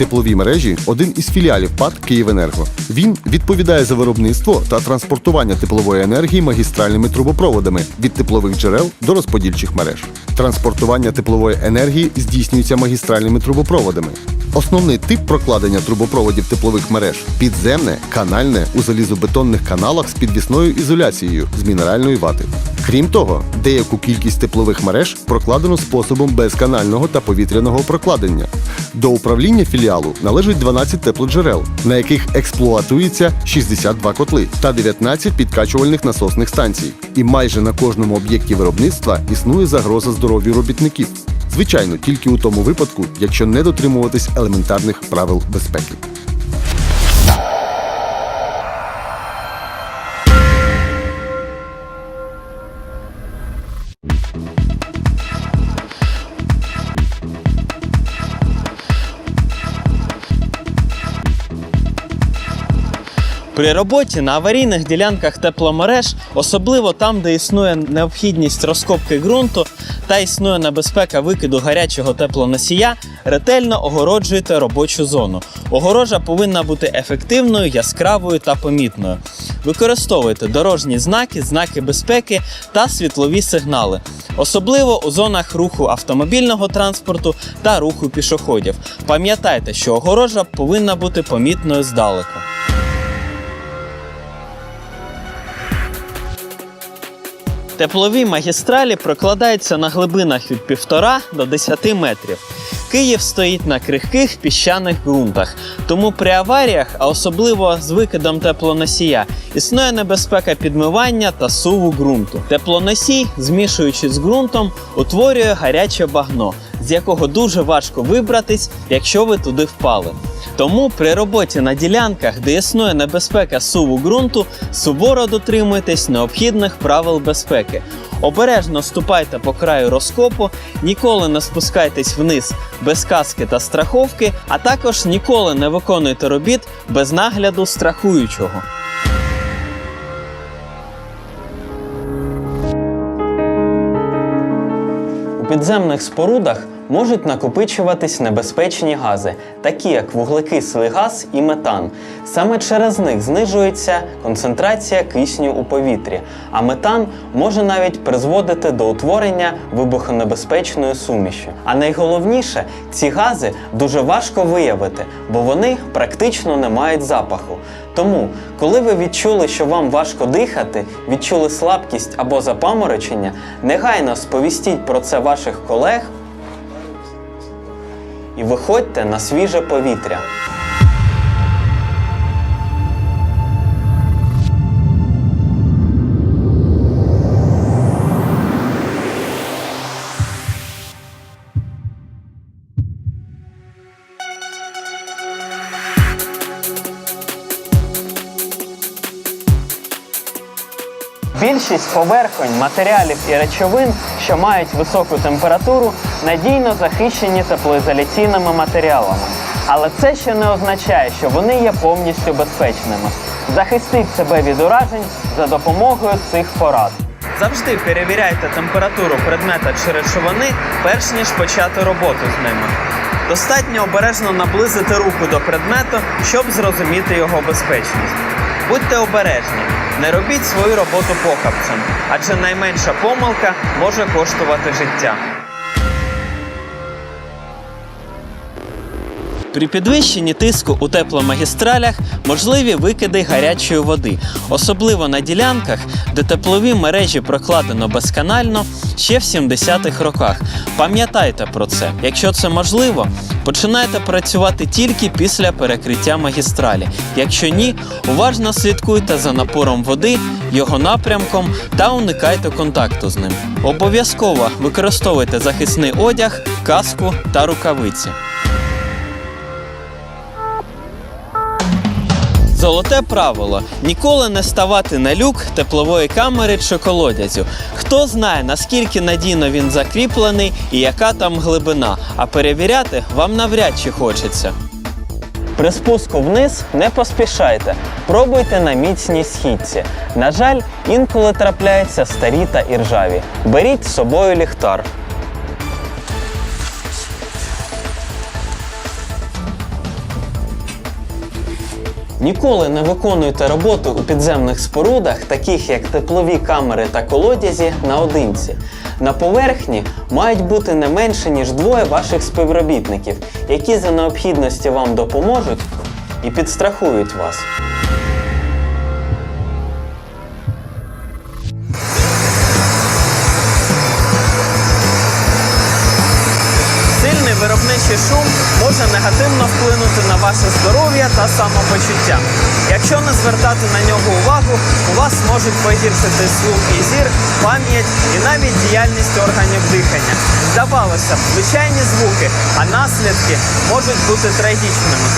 тепловій мережі один із філіалів ПАД «Київенерго». Він відповідає за виробництво та транспортування теплової енергії магістральними трубопроводами від теплових джерел до розподільчих мереж. Транспортування теплової енергії здійснюється магістральними трубопроводами. Основний тип прокладення трубопроводів теплових мереж підземне, канальне у залізобетонних каналах з підвісною ізоляцією з мінеральної вати. Крім того, деяку кількість теплових мереж прокладено способом безканального та повітряного прокладення. До управління філіалу належить 12 теплоджерел, на яких експлуатується 62 котли та 19 підкачувальних насосних станцій. І майже на кожному об'єкті виробництва існує загроза здоров'ю робітників. Звичайно, тільки у тому випадку, якщо не дотримуватись елементарних правил безпеки. При роботі на аварійних ділянках тепломереж, особливо там, де існує необхідність розкопки ґрунту та існує небезпека викиду гарячого теплоносія, ретельно огороджуйте робочу зону. Огорожа повинна бути ефективною, яскравою та помітною. Використовуйте дорожні знаки, знаки безпеки та світлові сигнали, особливо у зонах руху автомобільного транспорту та руху пішоходів. Пам'ятайте, що огорожа повинна бути помітною здалеку. Теплові магістралі прокладаються на глибинах від 1,5 до 10 метрів. Київ стоїть на крихких піщаних ґрунтах, тому при аваріях, а особливо з викидом теплоносія, існує небезпека підмивання та суву ґрунту. Теплоносій, змішуючись з ґрунтом, утворює гаряче багно, з якого дуже важко вибратись, якщо ви туди впали. Тому при роботі на ділянках, де існує небезпека суву ґрунту, суворо дотримуйтесь необхідних правил безпеки. Обережно ступайте по краю розкопу, ніколи не спускайтесь вниз без каски та страховки, а також ніколи не виконуйте робіт без нагляду страхуючого. У підземних спорудах можуть накопичуватись небезпечні гази, такі як вуглекислий газ і метан. Саме через них знижується концентрація кисню у повітрі, а метан може навіть призводити до утворення вибухонебезпечної суміші. А найголовніше, ці гази дуже важко виявити, бо вони практично не мають запаху. Тому, коли ви відчули, що вам важко дихати, відчули слабкість або запаморочення, негайно сповістіть про це ваших колег і виходьте на свіже повітря. Більшість поверхонь, матеріалів і речовин, що мають високу температуру, надійно захищені теплоізоляційними матеріалами. Але це ще не означає, що вони є повністю безпечними. Захистіть себе від уражень за допомогою цих порад. Завжди перевіряйте температуру предмета чи речовини, перш ніж почати роботу з ними. Достатньо обережно наблизити руку до предмету, щоб зрозуміти його безпечність. Будьте обережні, не робіть свою роботу похабцем, адже найменша помилка може коштувати життя. При підвищенні тиску у тепломагістралях можливі викиди гарячої води, особливо на ділянках, де теплові мережі прокладено безканально ще в 70-х роках. Пам'ятайте про це. Якщо це можливо, починайте працювати тільки після перекриття магістралі. Якщо ні, уважно слідкуйте за напором води, його напрямком та уникайте контакту з ним. Обов'язково використовуйте захисний одяг, каску та рукавиці. Золоте правило: ніколи не ставати на люк теплової камери чи колодязю. Хто знає, наскільки надійно він закріплений і яка там глибина, а перевіряти вам навряд чи хочеться. При спуску вниз не поспішайте, пробуйте на міцній східці. На жаль, інколи трапляються старі та іржаві. Беріть з собою ліхтар. Ніколи не виконуйте роботу у підземних спорудах, таких як теплові камери та колодязі, наодинці. На поверхні мають бути не менше ніж двоє ваших співробітників, які за необхідності вам допоможуть і підстрахують вас. Виробничий шум може негативно вплинути на ваше здоров'я та самопочуття. Якщо не звертати на нього увагу, у вас можуть погіршити слух і зір, пам'ять і навіть діяльність органів дихання. Здавалося б, звичайні звуки, а наслідки можуть бути трагічними.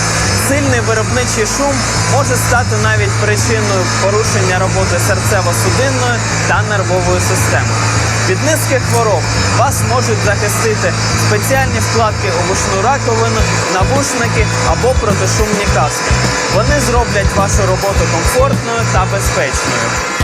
Сильний виробничий шум може стати навіть причиною порушення роботи серцево-судинної та нервової системи. Від низки хвороб вас можуть захистити спеціальні вкладки у вушну раковину, навушники або протишумні каски. Вони зроблять вашу роботу комфортною та безпечною.